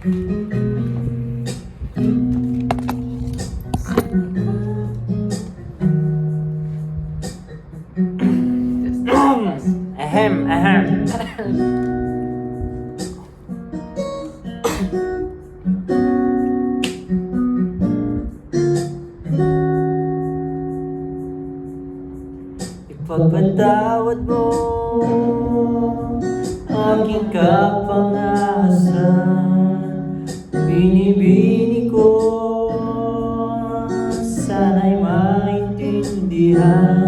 Ahem, ahem. Ipagpatawad mo aking kapangasan maintindihan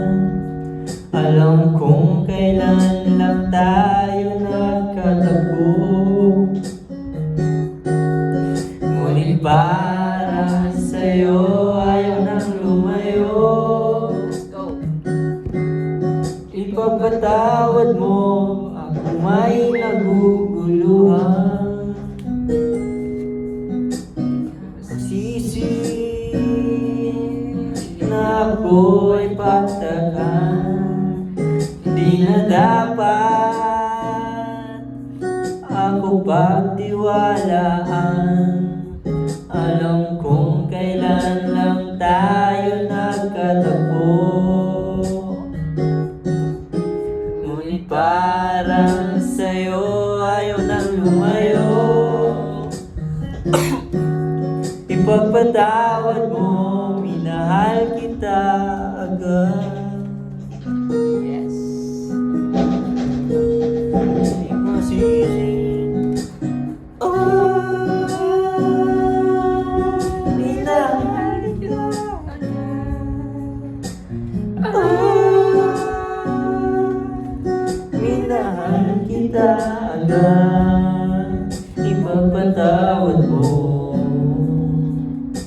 Alam kong kailan lang tayo nagkatagpo Ngunit para sa'yo ayaw nang lumayo. Ipagpatawad mo ako may naguguluhan ako'y pagtakan Hindi na dapat ako pagtiwalaan. Alam kong kailan lang tayo nagkatagpo. Ngunit parang sa'yo ayaw nang lumayo. Ipagpatawad mo, Minahal kita agad Ipagpatawad mo.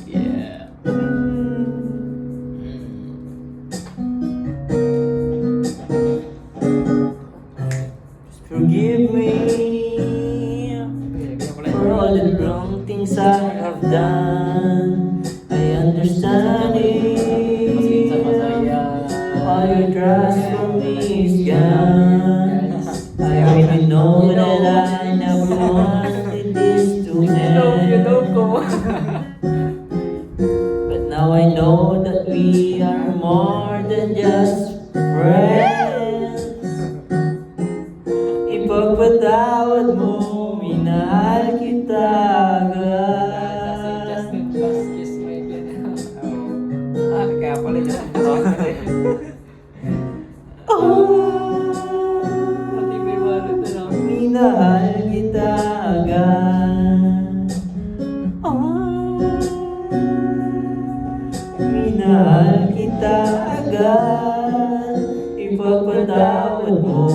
Yeah. Forgive me For all the wrong things I done. I understand it. All trust for me is I already know that I never wanted this to end But now I know that we are more than just friends. Ipagpatawad mo, minahal kita agad Kaya pala dyan. Minahal kita agad Ipagpatawad mo